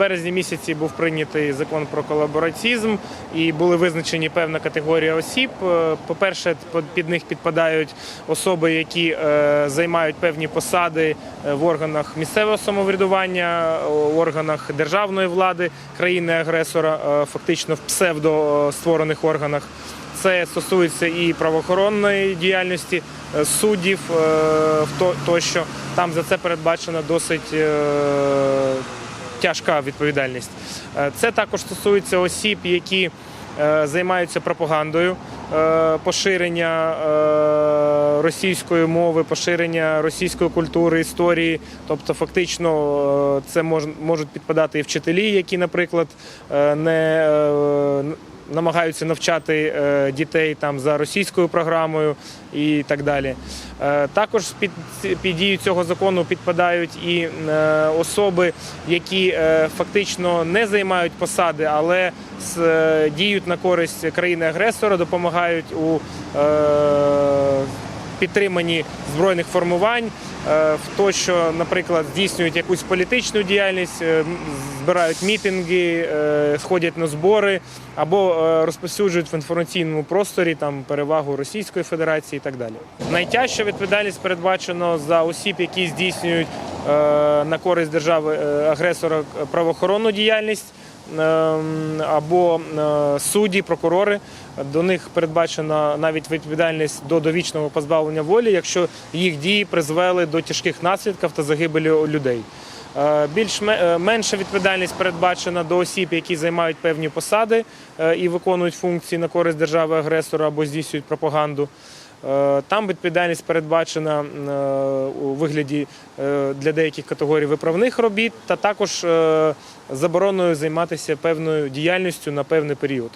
березні місяці був прийнятий закон про колаборацізм і були визначені певна категорія осіб. Е, По-перше, під них підпадають особи, які е, займають певні посади е, в органах місцевого самоврядування, в органах державної влади країни-агресора, фактично в псевдо е, органах. Це стосується і правоохоронної діяльності, суддів тощо. Там за це передбачена досить тяжка відповідальність. Е, Це також стосується осіб, які е, займаються пропагандою, е, поширення російської мови, поширення російської культури, історії. Тобто, фактично, це можуть підпадати і вчителі, які, наприклад, не намагаються навчати е, дітей там за російською програмою і так далі. Е, Також під, під дію цього закону підпадають і е, особи, які фактично не займають посади, але діють на користь країни-агресора, допомагають у підтриманні збройних формувань, е, в то, що, наприклад, здійснюють якусь політичну діяльність, е, збирають мітинги, е, сходять на збори або розповсюджують в інформаційному просторі там перевагу Російської Федерації і так далі. Найтяжча відповідальність передбачено за осіб, які здійснюють на користь держави агресора правоохоронну діяльність. Ем, Або е, судді, прокурори до них передбачена навіть відповідальність до довічного позбавлення волі, якщо їх дії призвели до тяжких наслідків та загибелі людей. Е, Більш е, менша відповідальність передбачена до осіб, які займають певні посади і виконують функції на користь держави-агресора або здійснюють пропаганду. Е, Там відповідальність передбачена е, у вигляді е, для деяких категорій виправних робіт, та також забороною займатися певною діяльністю на певний період.